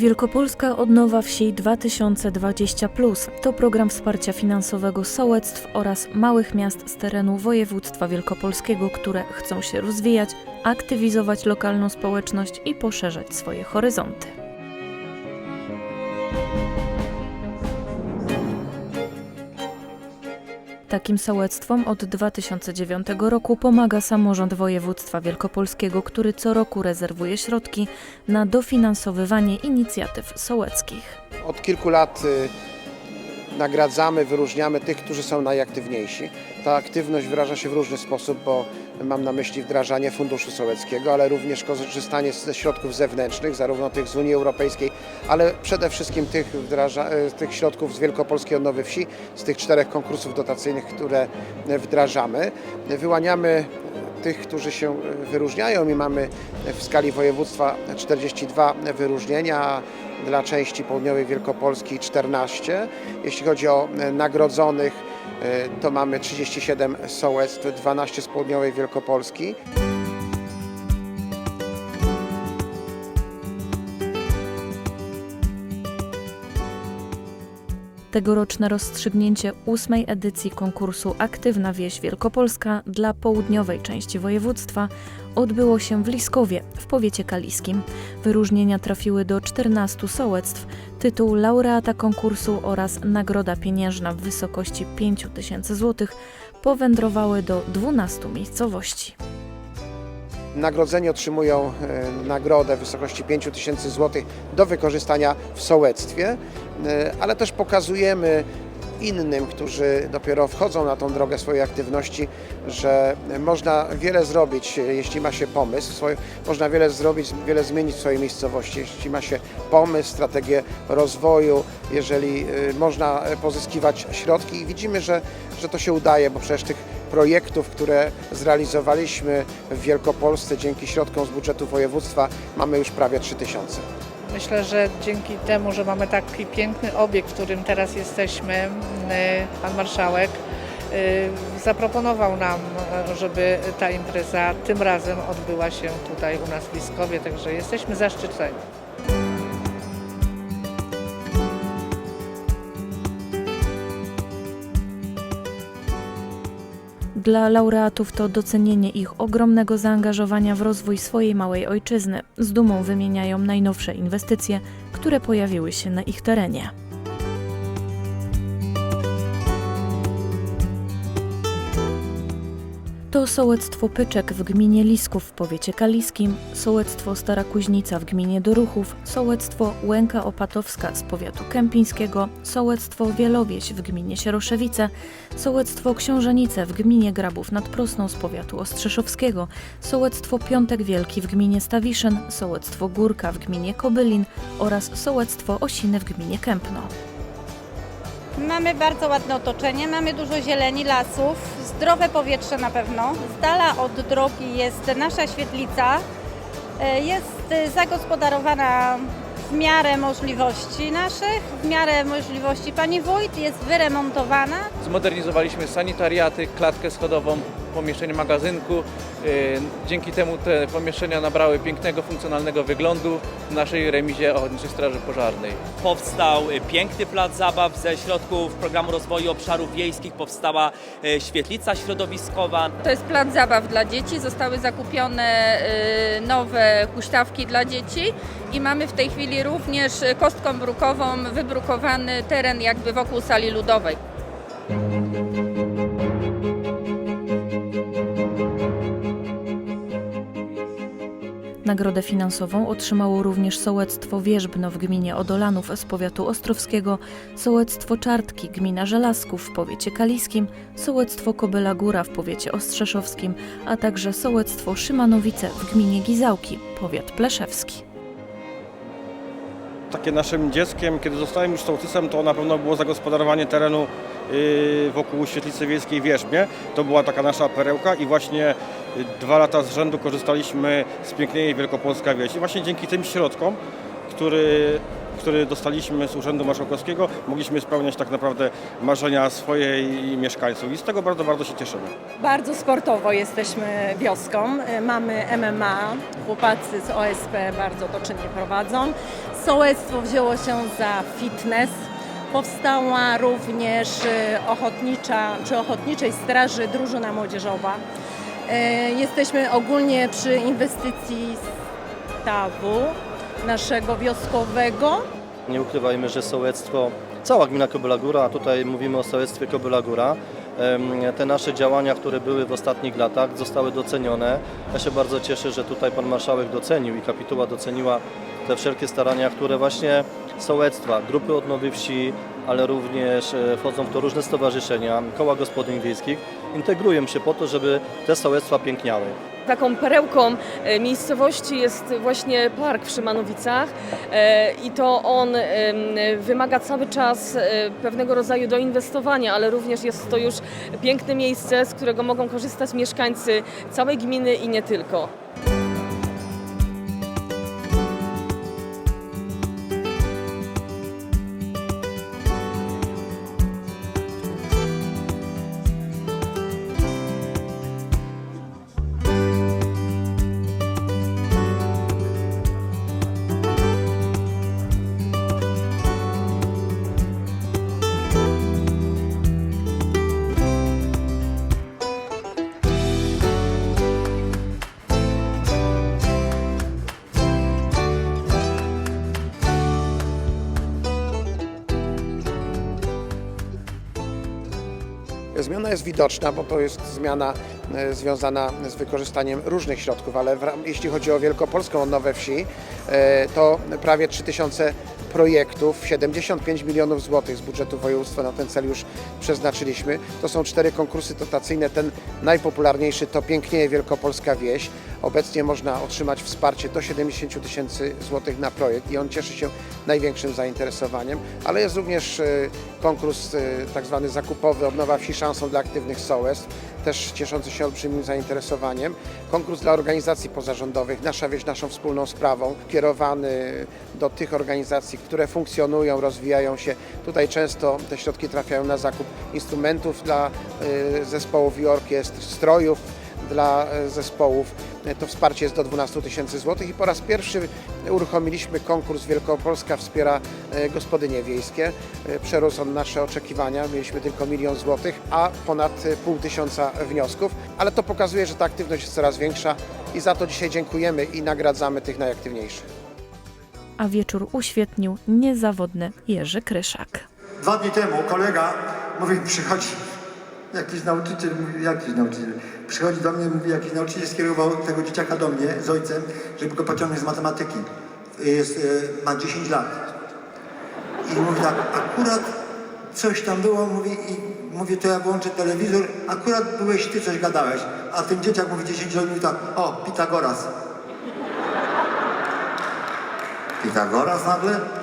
Wielkopolska Odnowa Wsi 2020 to program wsparcia finansowego sołectw oraz małych miast z terenu województwa wielkopolskiego, które chcą się rozwijać, aktywizować lokalną społeczność i poszerzać swoje horyzonty. Takim sołectwom od 2009 roku pomaga samorząd województwa wielkopolskiego, który co roku rezerwuje środki na dofinansowywanie inicjatyw sołeckich. Od kilku lat y, nagradzamy, wyróżniamy tych, którzy są najaktywniejsi. Ta aktywność wyraża się w różny sposób, bo mam na myśli wdrażanie funduszu sołeckiego, ale również korzystanie ze środków zewnętrznych, zarówno tych z Unii Europejskiej, ale przede wszystkim tych, wdraża, y, tych środków z Wielkopolskiej Odnowy Wsi, z tych czterech konkursów dotacyjnych, które wdrażamy. Wyłaniamy tych, którzy się wyróżniają i mamy w skali województwa 42 wyróżnienia, dla części południowej Wielkopolski 14. Jeśli chodzi o nagrodzonych, e, to mamy 37 sołectw, 12 z południowej Wielkopolski. Tegoroczne rozstrzygnięcie ósmej edycji konkursu Aktywna Wieś Wielkopolska dla południowej części województwa odbyło się w Liskowie w powiecie kaliskim. Wyróżnienia trafiły do 14 sołectw, tytuł laureata konkursu oraz nagroda pieniężna w wysokości 5 tysięcy złotych powędrowały do 12 miejscowości. Nagrodzeni otrzymują e, nagrodę w wysokości 5 tysięcy złotych do wykorzystania w sołectwie, e, ale też pokazujemy innym, którzy dopiero wchodzą na tą drogę swojej aktywności, że można wiele zrobić, jeśli ma się pomysł, można wiele zrobić, wiele zmienić w swojej miejscowości, jeśli ma się pomysł, strategię rozwoju, jeżeli e, można pozyskiwać środki i widzimy, że, że to się udaje, bo przecież tych projektów, które zrealizowaliśmy w Wielkopolsce dzięki środkom z budżetu województwa mamy już prawie 3000. Myślę, że dzięki temu, że mamy taki piękny obiekt, w którym teraz jesteśmy, pan marszałek y, zaproponował nam, żeby ta impreza tym razem odbyła się tutaj u nas w Liskowie, także jesteśmy zaszczyceni. Dla laureatów to docenienie ich ogromnego zaangażowania w rozwój swojej małej ojczyzny. Z dumą wymieniają najnowsze inwestycje, które pojawiły się na ich terenie. To sołectwo Pyczek w gminie Lisków w powiecie kaliskim, sołectwo Stara Kuźnica w gminie Doruchów, sołectwo Łęka Opatowska z powiatu kępińskiego, sołectwo Wielowieś w gminie Sieroszewice, sołectwo Książenice w gminie Grabów nad Prosną z powiatu Ostrzeszowskiego, sołectwo Piątek Wielki w gminie Stawiszyn, sołectwo Górka w gminie Kobylin oraz sołectwo Osiny w gminie Kępno. Mamy bardzo ładne otoczenie, mamy dużo zieleni, lasów, zdrowe powietrze na pewno. Z dala od drogi jest nasza świetlica. E, Jest e, zagospodarowana w miarę możliwości naszych, w miarę możliwości pani wójt, jest wyremontowana. Zmodernizowaliśmy sanitariaty, klatkę schodową, pomieszczenie magazynku. Yy, Dzięki temu te pomieszczenia nabrały pięknego, funkcjonalnego wyglądu w naszej remizie Ochotniczej Straży Pożarnej. Powstał y, piękny plac zabaw ze środków Programu Rozwoju Obszarów Wiejskich, powstała y, świetlica środowiskowa. To jest plac zabaw dla dzieci. Zostały zakupione y, nowe huśtawki dla dzieci i mamy w tej chwili również y, kostką brukową wybrukowany teren jakby wokół sali ludowej. Nagrodę finansową otrzymało również sołectwo Wierzbno w gminie Odolanów z powiatu ostrowskiego, sołectwo Czartki gmina Żelazków w powiecie kaliskim, sołectwo Kobyla Góra w powiecie ostrzeszowskim, a także sołectwo Szymanowice w gminie Gizałki, powiat pleszewski. Takie naszym dzieckiem, kiedy zostałem już sołtysem, to na pewno było zagospodarowanie terenu yy, wokół świetlicy wiejskiej Wierzbie. To była taka nasza perełka i właśnie yy, dwa lata z rzędu korzystaliśmy z pięknej Wielkopolska Wieś. I właśnie dzięki tym środkom, który, który dostaliśmy z Urzędu Marszałkowskiego, mogliśmy spełniać tak naprawdę marzenia swoje i mieszkańców i z tego bardzo, bardzo się cieszymy. Bardzo sportowo jesteśmy wioską. Mamy MMA, chłopacy z OSP bardzo to czynnie prowadzą. Sołectwo wzięło się za fitness. Powstała również y, ochotnicza, przy Ochotniczej Straży Drużyna Młodzieżowa. Y, Jesteśmy ogólnie przy inwestycji stawu naszego wioskowego. Nie ukrywajmy, że sołectwo, cała gmina Kobyla Góra, a tutaj mówimy o sołectwie Kobyla Góra, te nasze działania, które były w ostatnich latach zostały docenione. Ja się bardzo cieszę, że tutaj pan marszałek docenił i kapituła doceniła te wszelkie starania, które właśnie sołectwa, grupy odnowy wsi, ale również e, wchodzą w to różne stowarzyszenia, koła gospodyń wiejskich, integrują się po to, żeby te sołectwa piękniały. Taką perełką e, miejscowości jest właśnie park w Szymanowicach e, i to on wymaga cały czas e, pewnego rodzaju doinwestowania, ale również jest to już piękne miejsce, z którego mogą korzystać mieszkańcy całej gminy i nie tylko. Jest widoczna, bo to jest zmiana e, związana z wykorzystaniem różnych środków, ale jeśli chodzi o Wielkopolską Odnowę Wsi, e, to prawie 3000 projektów, 75 milionów złotych z budżetu województwa na ten cel już przeznaczyliśmy. To są cztery konkursy dotacyjne. Ten najpopularniejszy to Pięknieje Wielkopolska Wieś. Obecnie można otrzymać wsparcie do 70 tysięcy złotych na projekt i on cieszy się największym zainteresowaniem, ale jest również e, konkurs e, tak zwany zakupowy Odnowa Wsi szansą dla aktywnych sołectw, też cieszący się olbrzymim zainteresowaniem. Konkurs dla organizacji pozarządowych, Nasza Wieś Naszą Wspólną Sprawą, kierowany do tych organizacji, które funkcjonują, rozwijają się. Tutaj często te środki trafiają na zakup instrumentów dla e, zespołów i orkiestr, strojów dla e, zespołów. To wsparcie jest do 12 tysięcy złotych i po raz pierwszy uruchomiliśmy konkurs Wielkopolska wspiera e, gospodynie wiejskie. E, Przerósł on nasze oczekiwania, mieliśmy tylko milion złotych, a ponad e, pół tysiąca wniosków, ale to pokazuje, że ta aktywność jest coraz większa i za to dzisiaj dziękujemy i nagradzamy tych najaktywniejszych. A wieczór uświetnił niezawodny Jerzy Kryszak. Dwa dni temu kolega mówi, przychodzi jakiś nauczyciel, mówi, jakiś nauczyciel, przychodzi do mnie, mówi, jakiś nauczyciel skierował tego dzieciaka do mnie z ojcem, żeby go pociągnąć z matematyki. Jest, e, ma 10 lat. I mówi tak, akurat coś tam było, mówi, i mówi, to ja włączę telewizor, akurat byłeś ty, coś gadałeś. A ten dzieciak mówi 10 lat, mówi tak, o, Pitagoras. Pitagoras nagle?